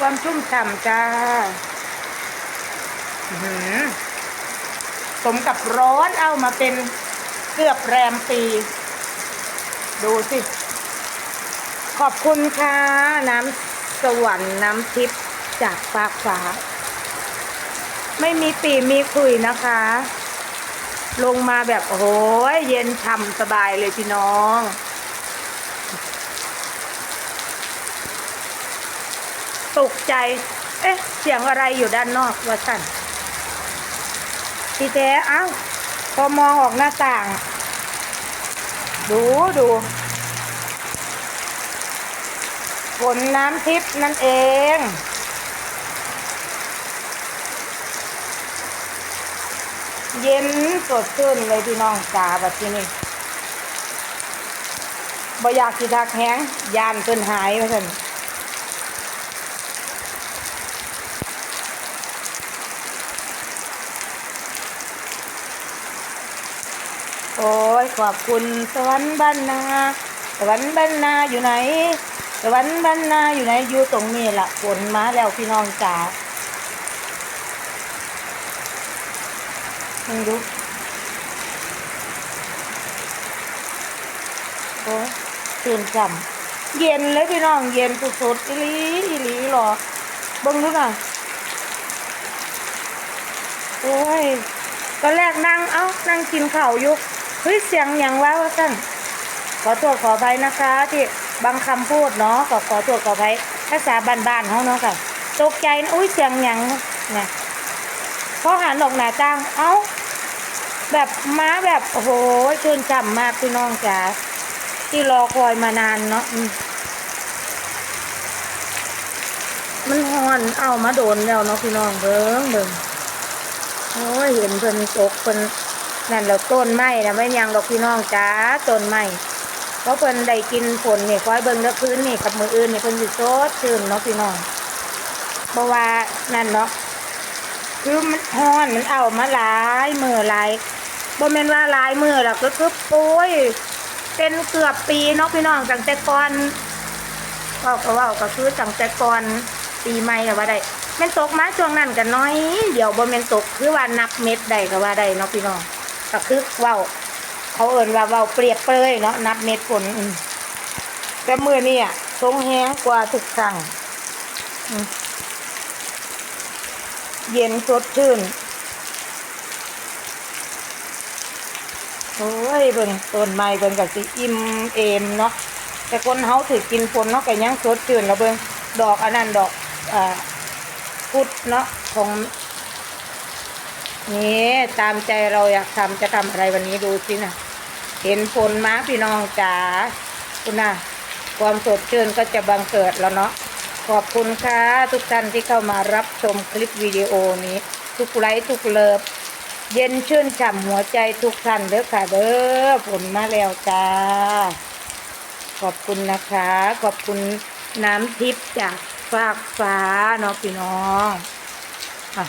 ความชุ่มฉ่ำจ้าสมกับร้อนเอามาเป็นเกือบแรมปี ดูสิ ขอบคุณค่ะ น้ำสวรรค์น้ำทิพย์จากฟากฟ้า ไม่มีปีมีคุยนะคะ ลงมาแบบโอ้โหเย็นฉ่ำสบายเลยพี่น้อง ตกใจ เอ๊ะ เสียงอะไรอยู่ด้านนอกวะสันพี่แท้เอ้า พอมองออกหน้าต่าง ดูดูฝนน้ำทิพย์นั่นเอง เย็นสดชื่นเลยพี่น้องจ๋าแบบที่นี่บ่อยากสิทักแห้งยานเพิ่นหายว่าซั่น โอ้ยขอบคุณสวรรค์บ้านนา สวรรค์บ้านนาอยู่ไหน สวรรค์บ้านนาอยู่ไหนอยู่ตรงนี้ละฝนมาแล้วพี่น้องจ๋าไม่รู้โอ้ยตื่นจำเย็นเลยพี่น้องเย็นสุดๆอีหลีอีหลีหรอเบิ่งดูน่ะโอ้ยตอนแรกนั่ง เอ้านั่งกินข้าวอยู่ เฮ้ยเสียงยังวะวะสั่นขอโทษขออภัยนะคะ ที่บางคำพูดเนาะขอขอโทษขออภัยภาษาบ้านๆเขาเนาะค่ะตกใจนะอุ้ยเสียงยังนะพอหันออกหน้าต่างเอ้า แบบม้าแบบโอ้โหชื่นฉ่ำมากพี่น้องจ๋าที่รอคอยมานานเนาะมมันฮอนเอามาโดนแล้วเนาะพี่น้องเบิ้งเบิ้งโอ้ยเห็นเพิ่นตกเพิ่น นั่นแล้วต้นไม้นะไม่ยังดอกพี่น้องจ้าต้นไม้เพราะเพิ่นได้กินฝนนี่คอยเบิ่งแล้วพื้นนี่กับมืออื่นนี่เพิ่นสิโซดชื่นเนาะพี่น้องเพราะว่านั่นเนาะคือมันฮ้อนมันเอามาหลายมือหลายบ่แม่นว่าหลายมือหรอกก็คือโอ้ยเป็นเกือบปีเนาะพี่น้องตั้งแต่ก่อนเว้าก็ว้าก็คือตั้งแต่ก่อนปีใหม่ก็ว่าได้แม่นตกมาช่วงนั้นก็น้อย เดี๋ยวบ่แม่นตกคือว่านับเม็ดได้ก็ว่าได้เนาะพี่น้อง ก็คือเว้า เขาเอินว่าเว้าเปรียบเปรยเนาะนับเม็ดฝนแต่มือนี่อะทรงแห้งกว่าทุกครั้งเย็นสดชื่น โอ้ยเบิ่งต้นไม้เบิ่งกับสิอิ่มเอมเนาะแต่คนเฮาถือกินฝนเนาะก็ยังสดชื่นแล้วเบิ่งดอกอันนั้นดอกอ่าพุดเนาะของ นี่ตามใจเราอยากทำจะทำอะไรวันนี้ดูสินะเห็นฝนมาพี่น้องจ๋าคุณนะความสดชื่นก็จะบังเกิดแล้วเนาะขอบคุณค่ะทุกท่านที่เข้ามารับชมคลิปวิดีโอนี้ ทุกไลค์ทุกเลิฟเย็นชื่นฉ่ำหัวใจทุกท่านเด้อค่ะเด้อฝนมาแล้วจ้า ขอบคุณนะคะ ขอบคุณน้ำทิพย์จากฟากฟ้าเนาะพี่น้องอะ